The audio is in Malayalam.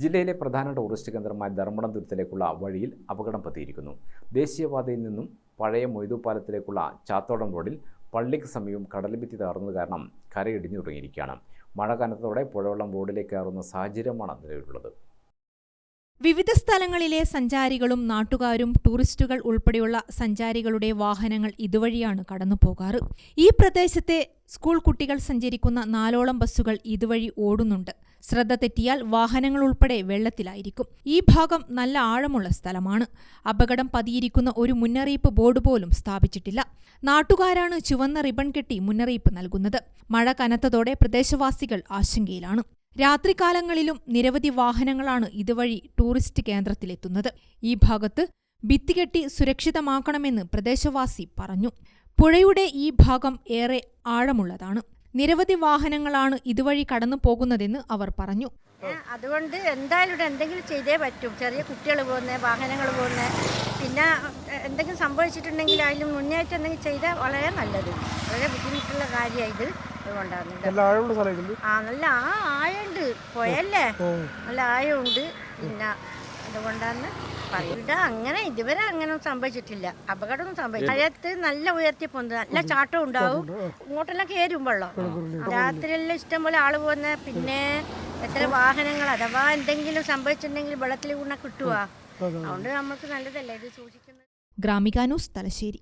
ജില്ലയിലെ പ്രധാന ടൂറിസ്റ്റ് കേന്ദ്രമായ ധർമ്മടം തുരുത്തിലേക്കുള്ള വഴിയിൽ അപകടം പറ്റിയിരിക്കുന്നു. ദേശീയപാതയിൽ നിന്നും പഴയ മൊയ്തുപാലത്തിലേക്കുള്ള ചാത്തോടം റോഡിൽ പള്ളിക്ക് സമീപം കടൽഭിത്തി തകർന്നത് കാരണം കരയിടിഞ്ഞു തുടങ്ങിയിരിക്കുകയാണ്. മഴ കനത്തോടെ പുഴവെള്ളം റോഡിലേക്ക് കയറുന്ന സാഹചര്യമാണ് നിലവിലുള്ളത്. വിവിധ സ്ഥലങ്ങളിലെ സഞ്ചാരികളും നാട്ടുകാരും ടൂറിസ്റ്റുകൾ ഉൾപ്പെടെയുള്ള സഞ്ചാരികളുടെ വാഹനങ്ങൾ ഇതുവഴിയാണ് കടന്നുപോകാറ്. ഈ പ്രദേശത്തെ സ്കൂൾ കുട്ടികൾ സഞ്ചരിക്കുന്ന നാലോളം ബസ്സുകൾ ഇതുവഴി ഓടുന്നുണ്ട്. ശ്രദ്ധ തെറ്റിയാൽ വാഹനങ്ങൾ ഉൾപ്പെടെ വെള്ളത്തിലായിരിക്കും. ഈ ഭാഗം നല്ല ആഴമുള്ള സ്ഥലമാണ്. അപകടം പതിയിരിക്കുന്ന ഒരു മുന്നറിയിപ്പ് ബോർഡ് പോലും സ്ഥാപിച്ചിട്ടില്ല. നാട്ടുകാരാണ് ചുവന്ന റിബൺ കെട്ടി മുന്നറിയിപ്പ് നൽകുന്നത്. മഴ കനത്തതോടെ പ്രദേശവാസികൾ ആശങ്കയിലാണ്. രാത്രികാലങ്ങളിലും നിരവധി വാഹനങ്ങളാണ് ഇതുവഴി ടൂറിസ്റ്റ് കേന്ദ്രത്തിലെത്തുന്നത്. ഈ ഭാഗത്ത് ഭിത്തികെട്ടി സുരക്ഷിതമാക്കണമെന്ന് പ്രദേശവാസി പറഞ്ഞു. പുഴയുടെ ഈ ഭാഗം ഏറെ ആഴമുള്ളതാണ്. നിരവധി വാഹനങ്ങളാണ് ഇതുവഴി കടന്നു പോകുന്നതെന്ന് അവർ പറഞ്ഞു. അതുകൊണ്ട് എന്തായാലും ഇവിടെ എന്തെങ്കിലും ചെയ്തേ പറ്റും. ചെറിയ കുട്ടികൾ പോകുന്നത് വാഹനങ്ങൾ പോകുന്നത് പിന്നെ എന്തെങ്കിലും സംഭവിച്ചിട്ടുണ്ടെങ്കിൽ അതിൽ മുന്നേറ്റം എന്തെങ്കിലും ചെയ്താൽ വളരെ നല്ലത്. വളരെ ബുദ്ധിമുട്ടുള്ള കാര്യമാണ് ഇത്. അതുകൊണ്ടാണ് ആ നല്ല ആ ആയുണ്ട് പോയല്ലേ? നല്ല ആയുണ്ട് പിന്നെ അതുകൊണ്ടാണ് ഇവിടെ അങ്ങനെ ഇതുവരെ അങ്ങനെ സംഭവിച്ചിട്ടില്ല. അപകടമൊന്നും സംഭവിച്ചു മഴയത്ത് നല്ല ഉയർത്തി പോകുന്നത് നല്ല ചാട്ടം ഉണ്ടാവും. ഇങ്ങോട്ടെല്ലാം കയറും വെള്ളം. രാത്രിയെല്ലാം ഇഷ്ടം പോലെ ആൾ പോകുന്ന പിന്നെ എത്ര വാഹനങ്ങൾ അഥവാ എന്തെങ്കിലും സംഭവിച്ചിട്ടുണ്ടെങ്കിൽ വെള്ളത്തിൽ കൂടെ കിട്ടുക അതുകൊണ്ട് നമുക്ക് നല്ലതല്ലേ ഇത് സൂക്ഷിക്കുന്നത്? ഗ്രാമികാനൂസ് തലശ്ശേരി.